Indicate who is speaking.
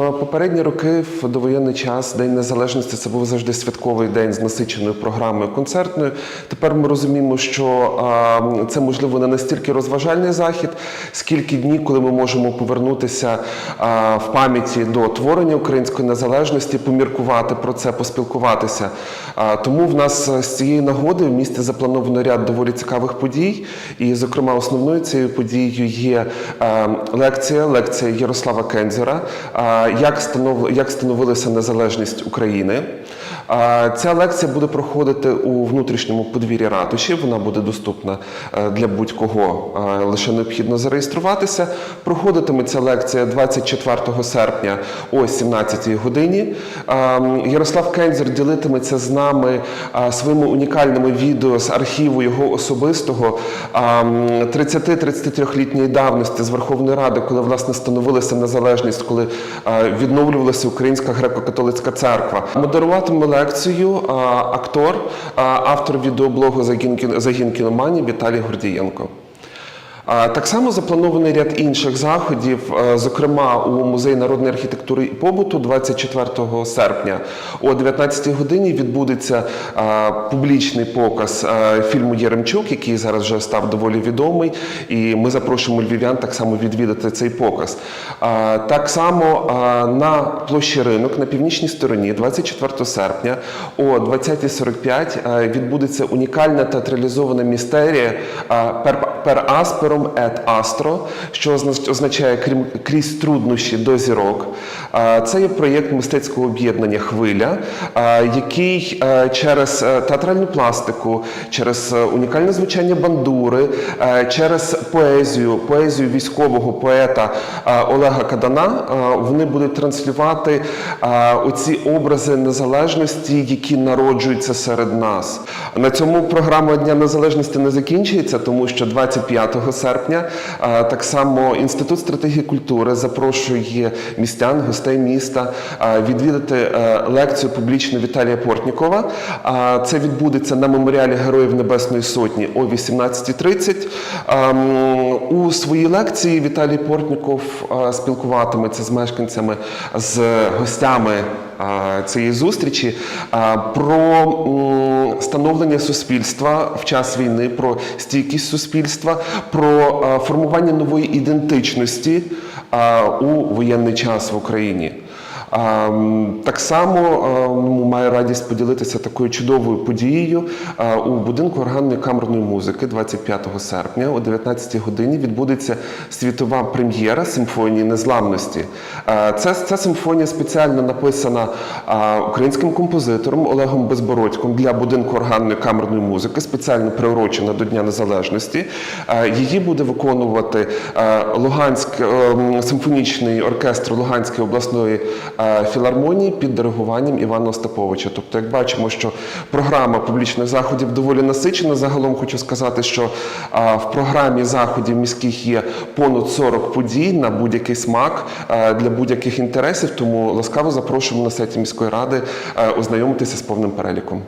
Speaker 1: попередні роки в довоєнний час День Незалежності це був завжди святковий день з насиченою програмою концертною. Тепер ми розуміємо, що це можливо не настільки розважальний захід, скільки дні, коли ми можемо повернутися в пам'яті до творення української незалежності, поміркувати про це, поспілкуватися. Тому в нас з цієї нагоди в місті заплановано ряд доволі цікавих подій. І, зокрема, основною цією подією є лекція, лекція Ярослава Кензера, як, станов, як становилася незалежність України. Ця лекція буде проходити у внутрішньому подвір'ї ратуші. Вона буде доступна е, для будь-кого, е, лише необхідно зареєструватися. Проходитиме ця лекція 24 серпня о 17 годині. Е, Ярослав Кензер ділитиметься з нами е, своїми унікальними відео з архіву його особистого е, 30-33-літньої давності з Верховної Ради, коли власне становилася незалежність, коли відновлювалася Українська греко-католицька церква. Модеруватиме лекцію актор, автор відеоблогу «Загін кіно- Загін кіноманії Віталій Гордієнко. Так само запланований ряд інших заходів, е, зокрема у музеї народної архітектури і побуту 24 серпня о 19 годині відбудеться е, публічний показ е, фільму Єремчук, який зараз вже став доволі відомий, і ми запрошуємо львів'ян так само відвідати цей показ. Так само на площі ринок на північній стороні 24 серпня о 20.45 е, відбудеться унікальна театралізована містерія «Per- Per asperum et astro, що означає «крім- крізь труднощі до зірок. Це є проєкт мистецького об'єднання Хвиля, який через е, театральну пластику, через е, унікальне звучання бандури, е, через поезію, поезію військового поета Олега Кадана, вони будуть транслювати оці образи незалежності, які народжуються серед нас. На цьому програма Дня Незалежності не закінчується, тому що 25 серпня так само Інститут стратегії культури запрошує містян, гостей міста відвідати е, лекцію публічну Віталія Портнікова. Це відбудеться на меморіалі Героїв Небесної Сотні о 18.30. Ем, У своїй лекції Віталій Портніков спілкуватиметься з мешканцями, з гостями цієї зустрічі е, про становлення суспільства в час війни, про стійкість суспільства, про е, формування нової ідентичності е, у воєнний час в Україні. Так само маю радість поділитися такою чудовою подією у будинку органної камерної музики 25 серпня о 19 годині відбудеться світова прем'єра симфонії незламності. Е, Ця, симфонія спеціально написана українським композитором Олегом Безбородьком для будинку органної камерної музики, спеціально приурочена до Дня Незалежності. Її буде виконувати Луганськ е, симфонічний оркестр Луганської обласної філармонії під диригуванням Івана Остаповича. Тобто, як бачимо, що програма публічних заходів доволі насичена. Загалом хочу сказати, що е, в програмі заходів міських є понад 40 подій на будь-який смак е, для будь-яких інтересів. Тому ласкаво запрошуємо на сайті міської ради е, ознайомитися з повним переліком.